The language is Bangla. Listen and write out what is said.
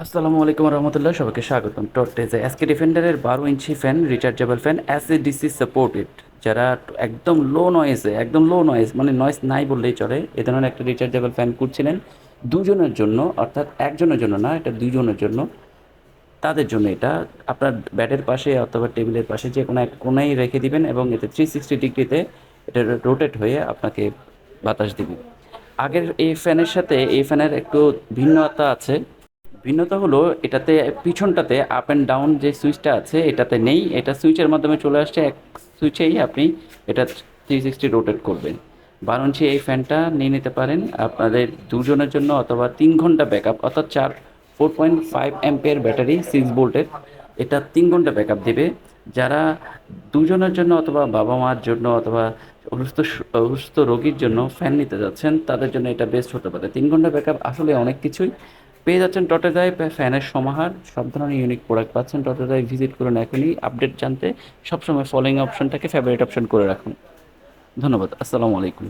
আসসালামু আলাইকুম রহমতুল্লাহ, সবাইকে স্বাগতম। টর্টেজে এসকে ডিফেন্ডারের বারো ইঞ্চি ফ্যান রিচার্জেবল ফ্যান এসএডিসি সাপোর্টেড যারা একদম লো নয়েজে একদম লো নয়েজ মানে নয়েজ নাই বললেই চলে। এ ধরনের একটা রিচার্জেবল ফ্যান করছিলেন দুজনের জন্য, অর্থাৎ একজনের জন্য না, এটা দুজনের জন্য। তাদের জন্য এটা। আপনার ব্যাটের পাশে অথবা টেবিলের পাশে যে কোনো এক কোনায় রেখে দিবেন এবং এতে থ্রি সিক্সটি ডিগ্রিতে এটা রোটেট হয়ে আপনাকে বাতাস দিবে। আগের এই ফ্যানের সাথে, এই ফ্যানের একটু ভিন্নতা আছে। ভিন্নতা হলো এটাতে পিছনটাতে আপ অ্যান্ড ডাউন যে সুইচটা আছে, এটাতে নেই। এটা সুইচের মাধ্যমে চলে আসছে, এক সুইচেই আপনি এটা থ্রি সিক্সটি রোটেট করবেন। বারো এই ফ্যানটা নিয়ে নিতে পারেন আপনাদের দুজনের জন্য অথবা তিন ঘণ্টা ব্যাকআপ অর্থাৎ চার ফোর পয়েন্ট ফাইভ অ্যাম্পের ব্যাটারি সিক্স ভোল্টের এটা তিন ঘণ্টা ব্যাকআপ দেবে। যারা দুজনের জন্য অথবা বাবা মার জন্য অথবা অসুস্থ অসুস্থ রোগীর জন্য ফ্যান নিতে যাচ্ছেন, তাদের জন্য এটা বেস্ট হতে পারে। তিন ঘণ্টা ব্যাকআপ আসলে অনেক কিছুই। পেয়ে যাচ্ছেন টটেজায় ফ্যানের সমাহার। সব ধরনের ইউনিক প্রোডাক্ট পাচ্ছেন টটেজায় ভিজিট করুন এখনই। আপডেট জানতে সবসময় ফলোয়িং অপশনটাকে ফেভারিট অপশন করে রাখুন। ধন্যবাদ, আসসালামু আলাইকুম।